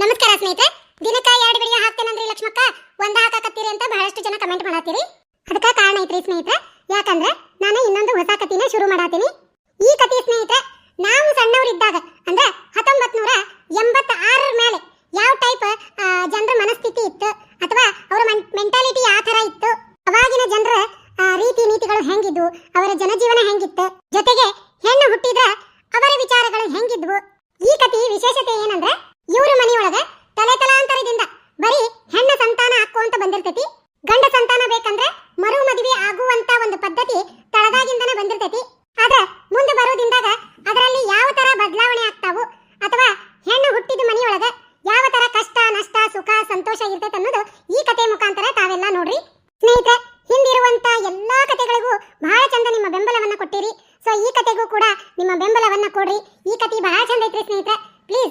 ನಮಸ್ಕಾರ ಸ್ನೇಹಿತರೆ. ದಿನಕ್ಕ ಎರಡು ವಿಡಿಯೋ ಹಾಕ್ತೇನಂದ್ರಿ ಲಕ್ಷ್ಮಕ್ಕ? ಒಂದ ಹಾಕಾಕತ್ತೀರಿ ಅಂತ ಬಹಳಷ್ಟು ಜನ ಕಮೆಂಟ್ ಮಾಡತ್ತೀರಿ. ಅದಕ್ಕೆ ಕಾರಣ ಐತ್ರಿ ಸ್ನೇಹಿತರೆ. ಯಾಕಂದ್ರೆ ನಾನು ಇನ್ನೊಂದು ಹೊಸ ಕಥೆನ ಶುರು ಮಾಡಾತೀನಿ. ಈ ಕಥೆ ಸ್ನೇಹಿತರೆ, ನಾವು ಸಣ್ಣವರಿದ್ದಾಗ, ಅಂದ್ರೆ ಹತ್ತೊಂಬತ್ ನೂರ ಎಂಬತ್ತಾರರ ಮೇಲೆ ಯಾವ ಟೈಪ್ ಜನರ ಮನಸ್ಥಿತಿ ಇತ್ತು, ಅಥವಾ ಅವರ ಮೆಂಟಾಲಿಟಿ ಯಾವ ತರ ಇತ್ತು, ಅವಾಗಿನ ಜನರ ರೀತಿ ನೀತಿಗಳು ಹೆಂಗಿದ್ವು, ಅವರ ಜನಜೀವನ ಹೆಂಗಿತ್ತು, ಜೊತೆಗೆ ಹೆಣ್ಣು ಹುಟ್ಟಿದ್ರೆ ಅವರ ವಿಚಾರಗಳು ಹೆಂಗಿದ್ವು, ಈ ಕಥೆ ವಿಶೇಷತೆ ಬಂದಿರ್ತೈತಿ. ಗಂಡ ಸಂತಾನ ಬೇಕಂದ್ರೆ ಮರು ಮದುವೆ ಆಗುವಂತ ಒಂದು ಪದ್ಧತಿ ತಳದಾಗಿಂದನೇ ಬಂದಿರ್ತೈತಿ. ಆದ್ರೆ ಮುಂದೆ ಬರೋದಿಂದಾಗ ಅದರಲ್ಲಿ ಯಾವ ತರ ಬದಲಾವಣೆ ಆಗ್ತಾವು ಅಥವಾ ಹೆಣ್ಣು ಹುಟ್ಟಿದ ಮನೆಯೊಳಗೆ ಯಾವ ತರ ಕಷ್ಟ, ನಷ್ಟ, ಸುಖ, ಸಂತೋಷ ಇರ್ತೈತೆ ಅನ್ನೋದು ಈ ಕತೆ ಮುಖಾಂತರ ತಾವೆಲ್ಲ ನೋಡ್ರಿ. ಸ್ನೇಹಿತರೆ, ಹಿಂದಿರುವಂತ ಎಲ್ಲಾ ಕತೆಗಳಿಗೂ ಬಹಳ ಚಂದ ನಿಮ್ಮ ಬೆಂಬಲವನ್ನ ಕೊಟ್ಟಿರಿ. ಸೊ ಈ ಕತೆಗೂ ಕೂಡ ನಿಮ್ಮ ಬೆಂಬಲವನ್ನ ಕೊಡ್ರಿ. ಈ ಕತೆ ಬಹಳ ಚಂದ ಐತ್ರಿ ಸ್ನೇಹಿತರೆ. ಪ್ಲೀಸ್